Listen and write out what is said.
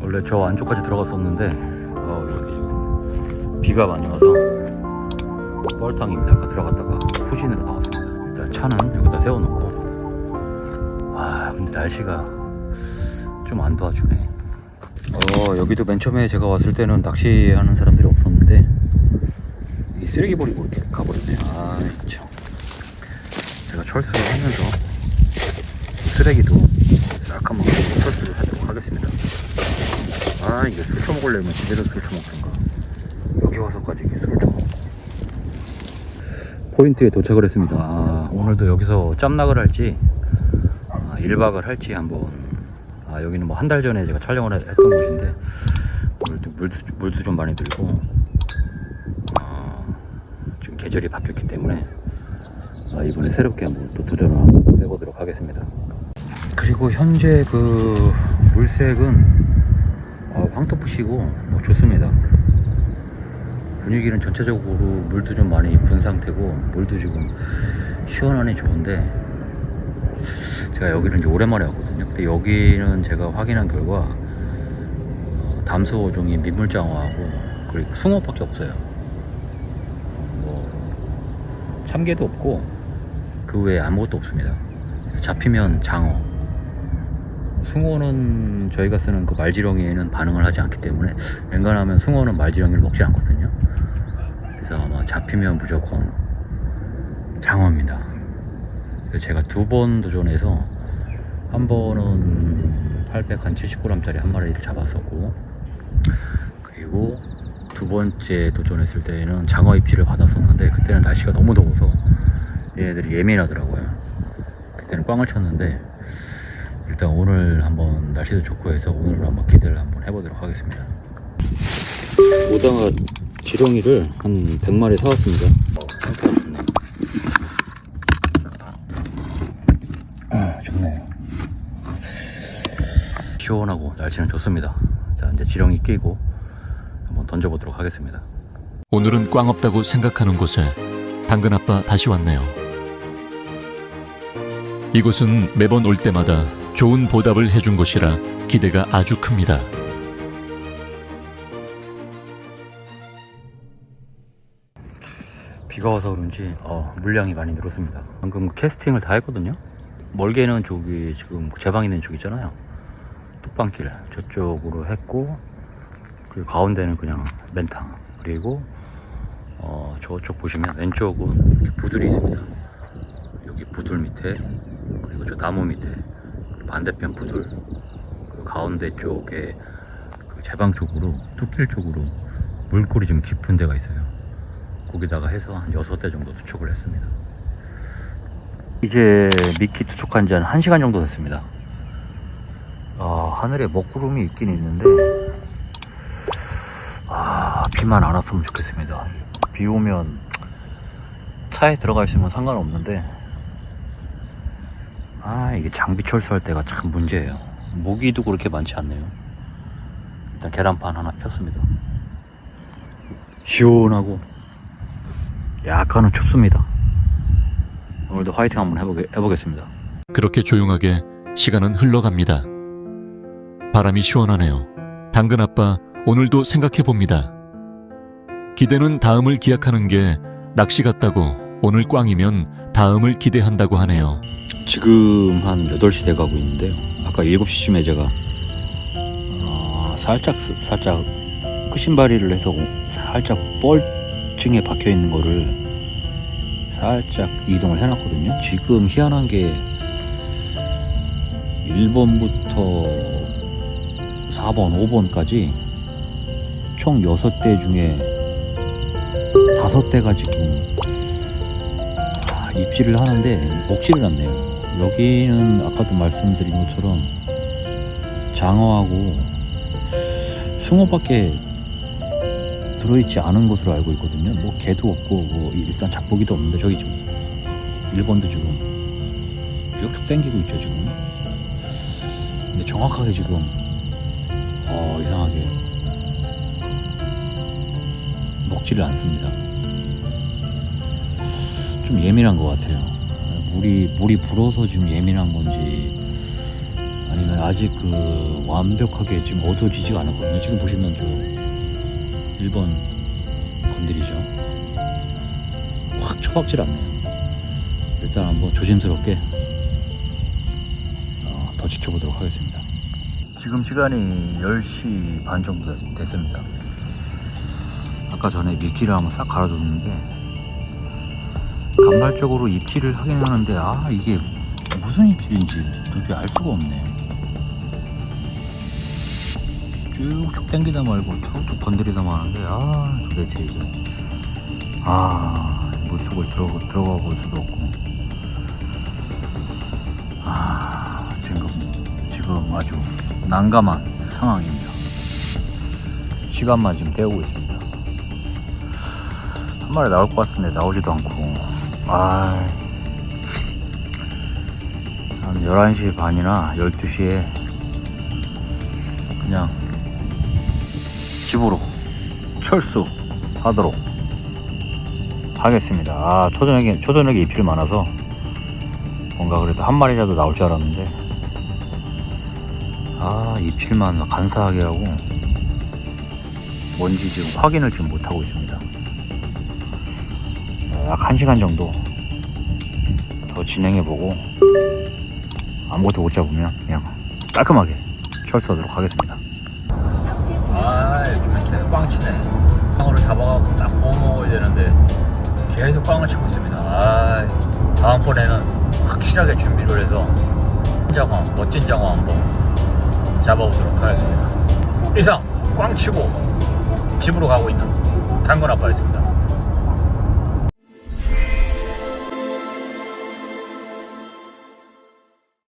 원래 저 안쪽까지 들어갔었는데 어, 여기 비가 많이 와서 뻘탕입니다. 아까 들어갔다가 후진으로 나왔습니다. 일단 차는 여기다 세워놓고 아 근데 날씨가 좀 안 도와주네. 어 여기도 맨 처음에 제가 왔을 때는 낚시하는 사람들이 없었는데 이 쓰레기 버리고 이렇게 가버렸네. 아 참. 제가 철수를 하면서 쓰레기도 싹 한번 철수를 하도록 하겠습니다. 아 이게 술 처먹으려면 집에서 술 처먹던가. 여기 와서까지 이게 술을 처먹어 포인트에 도착을 했습니다. 아, 오늘도 여기서 짬낙을 할지 아, 1박을 할지 한번. 아, 여기는 뭐 한 달 전에 제가 촬영을 해- 했던 곳인데 물도, 물도, 물도 좀 많이 들고 아, 지금 계절이 바뀌었기 때문에. 아, 이번에 새롭게 한번 또 도전을 한번 해보도록 하겠습니다 그리고 현재 그 물색은 어, 황토푸시고 뭐 좋습니다. 분위기는 전체적으로 물도 좀 많이 분 상태고 물도 지금 시원하니 좋은데 제가 여기는 이제 오랜만에 왔거든요. 근데 여기는 제가 확인한 결과 어, 담수 어종인 민물장어하고 그리고 숭어밖에 없어요. 뭐 참개도 없고 그 외에 아무것도 없습니다. 잡히면 장어, 숭어는 저희가 쓰는 그 말지렁이에는 반응을 하지 않기 때문에 웬간하면 숭어는 말지렁이를 먹지 않거든요. 그래서 아마 잡히면 무조건 장어입니다. 제가 두 번 도전해서 한 번은 870g짜리 한 마리를 잡았었고 그리고 두 번째 도전했을 때에는 장어 입질을 받았었는데 그때는 날씨가 너무 더워서 얘네들이 예민하더라고요. 그때는 꽝을 쳤는데 일단 오늘 한번 날씨도 좋고 해서 오늘 한번 기대를 한번 해보도록 하겠습니다. 오다가 지렁이를 한 100마리 사왔습니다. 아, 좋네요. 시원하고 날씨는 좋습니다. 자, 이제 지렁이 끼고 한번 던져보도록 하겠습니다. 오늘은 꽝 없다고 생각하는 곳에 당근 아빠 다시 왔네요. 이곳은 매번 올 때마다 좋은 보답을 해준 곳이라 기대가 아주 큽니다. 비가 와서 그런지 어, 물량이 많이 늘었습니다. 방금 캐스팅을 다 했거든요. 멀게는 저기 지금 제방 있는 쪽 있잖아요. 뚝방길 저쪽으로 했고 그리고 가운데는 그냥 맨탕 그리고 어, 저쪽 보시면 왼쪽은 부들이 있습니다. 여기 부들 밑에 저 나무 밑에 반대편 부들 그리고 가운데 쪽에 그 제방 쪽으로 뚝길 쪽으로 물골이 좀 깊은 데가 있어요. 거기다가 해서 한 6대 정도 투척을 했습니다. 이제 미끼 투척한 지 한 1시간 정도 됐습니다. 아, 하늘에 먹구름이 있긴 있는데, 아, 비만 안 왔으면 좋겠습니다. 비 오면 차에 들어가 있으면 상관없는데, 아, 이게 장비 철수할 때가 참 문제예요. 모기도 그렇게 많지 않네요. 일단 계란판 하나 폈습니다. 시원하고 약간은 춥습니다. 오늘도 화이팅 한번 해보게, 해보겠습니다. 그렇게 조용하게 시간은 흘러갑니다. 바람이 시원하네요. 당근 아빠 오늘도 생각해 봅니다. 기대는 다음을 기약하는 게 낚시 같다고 오늘 꽝이면 다음을 기대한다고 하네요. 지금 한 8시 돼 가고 있는데요. 아까 7시쯤에 제가 어, 살짝 살짝 끝신바리를 해서 살짝 뻘층에 박혀 있는 거를 살짝 이동을 해놨거든요. 지금 희한한 게 1번부터 4번, 5번까지 총 6대 중에 5대가 지금 아, 입질을 하는데 먹지를 않네요. 여기는 아까도 말씀드린 것처럼 장어하고 숭어밖에 들어있지 않은 것으로 알고 있거든요. 뭐 개도 없고 뭐 일단 잡고기도 없는데 저기 좀 1번도 지금 쭉쭉 당기고 있죠 지금. 근데 정확하게 지금 어 이상하게 먹지를 않습니다. 좀 예민한 것 같아요. 물이 물이 불어서 지금 예민한 건지 아니면 아직 그 완벽하게 지금 어두워지지가 않았거든요. 지금 보시면 저 1번 건드리죠. 확 처박질 않네요. 일단 한번 조심스럽게 어, 더 지켜보도록 하겠습니다. 지금 시간이 10시 반 정도 됐- 됐습니다. 아까 전에 미끼를 한번 싹 갈아줬는데 간발적으로 입질을 하긴 하는데 아 이게 무슨 입질인지 도저히 알 수가 없네. 쭉쭉 당기다 말고 툭툭 건드리다 마는데 아 도대체 이게. 아 물속을 들어가, 들어가고 수도 없고. 아 지금 지금 아주 난감한 상황입니다. 시간만 지금 때우고 있습니다. 한 마리 나올 것 같은데 나오지도 않고 아 한 11시 반이나 12시에 그냥 집으로 철수하도록 하겠습니다. 아, 초저녁에, 초저녁에 입질이 많아서 뭔가 그래도 한 마리라도 나올 줄 알았는데 아, 입질만 간사하게 하고 뭔지 지금 확인을 지금 못하고 있습니다. 약 1시간 정도 더 진행해보고 아무것도 못 잡으면 그냥 깔끔하게 철수하도록 하겠습니다. 아, 요즘에 계속 꽝 치네. 꽝으로 잡아갖고 딱 구워 먹어야 되는데 계속 꽝을 치고 있습니다. 아, 다음번에는 확실하게 준비를 해서 장어, 멋진 장어 한번 잡아보도록 하겠습니다. 이상 꽝 치고 집으로 가고 있는 당근 아빠였습니다.